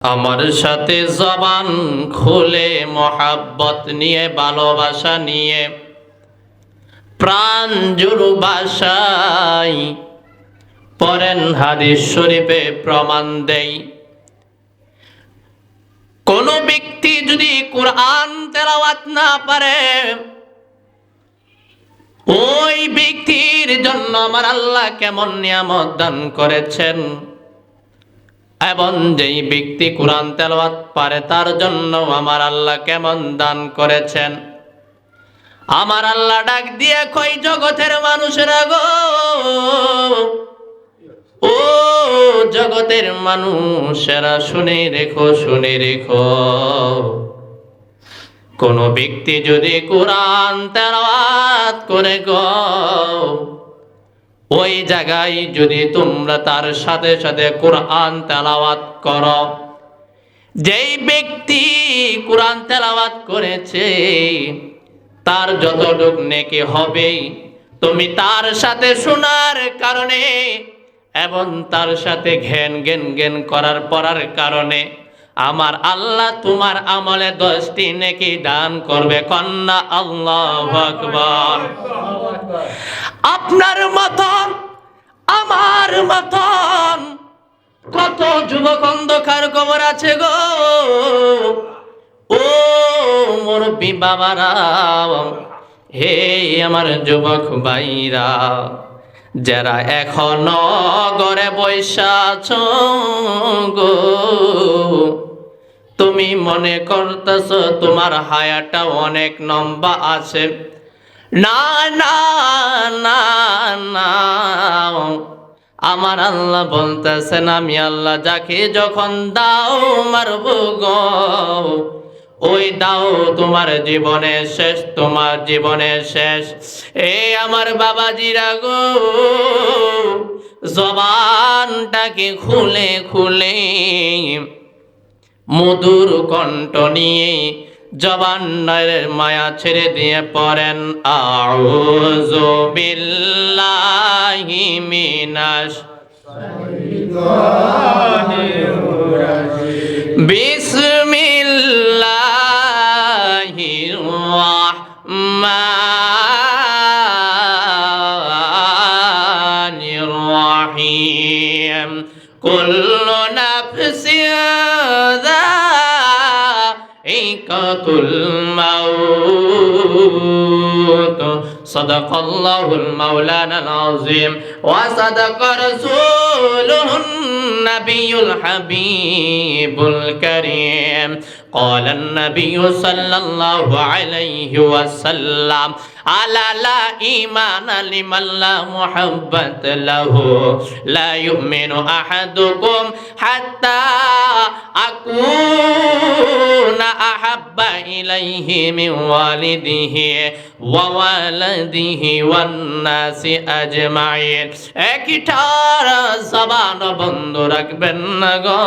আমার সাথে জবান খুলে, মহাব্বত নিয়ে, ভালোবাসা নিয়ে, প্রাণ জুড়ু বাসাই পরেন হাদিস শরীফে প্রমাণ দেই। কোন ব্যক্তি যদি কোরআন তেলাওয়াত না পারে, ওই ব্যক্তির জন্য আমার আল্লাহ কেমন নিয়ামত দান করেছেন? এবং যেই ব্যক্তি কোরআন তেলাওয়াত পারে, তার জন্য আমার আল্লাহ কেমন দান করেছেন? আমার আল্লাহ ডাক দিয়ে কই জগতের মানুষেরা গো? ও জগতের মানুষেরা, শুনে রেখো শুনে রেখো। কোন ব্যক্তি যদি কোরআন তেলাওয়াত করে গো ওই জায়গায় যদি তোমরা তার সাথে সাথে কোরআন তেলাওয়াত করো, যেই ব্যক্তি কোরআন তেলাওয়াত করেছে, তার যতটুক নেকি হবে তুমি তার সাথে শোনার কারণে এবং তার সাথে ঘ্যান জ্ঞান জ্ঞান করার পড়ার কারণে আমার আল্লাহ তোমার আমলে দশটি নেকি দান করবে। কন্যা আল্লাহ ভগবান আপনার আমার মতন কত যুবক অন্ধকার কবর আছে গো। ও মুরব্বী বাবারা, হে আমার যুবক ভাইরা, যারা এখনও গড়ে বৈশাছ গো, তুমি মনে করতেছ তোমার হায়াটা অনেক লম্বা আছে। না না না না আমার আল্লাহ বলতেছেন, আমি আল্লাহ যাকে যখন দাও, মারব ওই দাও, তোমার জীবনে শেষ, তোমার জীবনে শেষ। এ আমার বাবাজিরা গো, জবানটাকে খুলে খুলে মধুর কণ্ঠ নিয়ে জবানের মায়া ছেড়ে দিয়ে পড়েন আউযু বিল্লাহি মিনাশ বিসমিল্লাহির রাহমানির রাহিম। কুল্লু الموت. صدق الله المولانا العظيم. وصدق رسوله النبي الحبيب الكريم. قال النبي صلى الله عليه وسلم على لا إيمان لمن لا محبة له. لا يؤمن أحدكم حتى أكون أحب إليه من والده ووالده والناس أجمعين একটার জবান বন্ধ রাখবেন না গো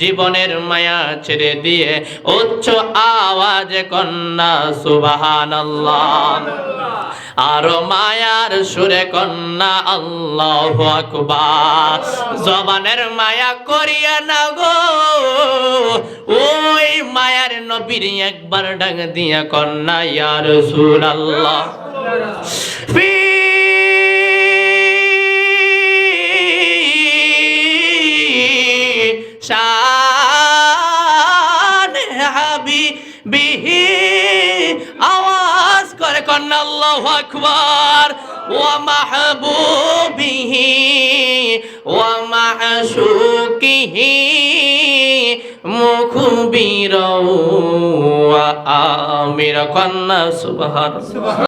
জীবনের মায়া ছেড়ে দিয়ে উচ্চ আওয়াজ কন্যা সুবাহান আর মায়ার সুরে কন্যা, আল্লাহ আকবার। জবানের মায়া করিয়া না গো। ওই মায়ার নবীর একবার ডাক দিয়া কন্যা, ইয়া রাসূলুল্লাহ। ফি কন্যা আল্লাহ আকবার। ওয়া মাহবুবিহি ওয়া মাশুকিহি মুখবির ওয়া আমির কন্যা সুবহান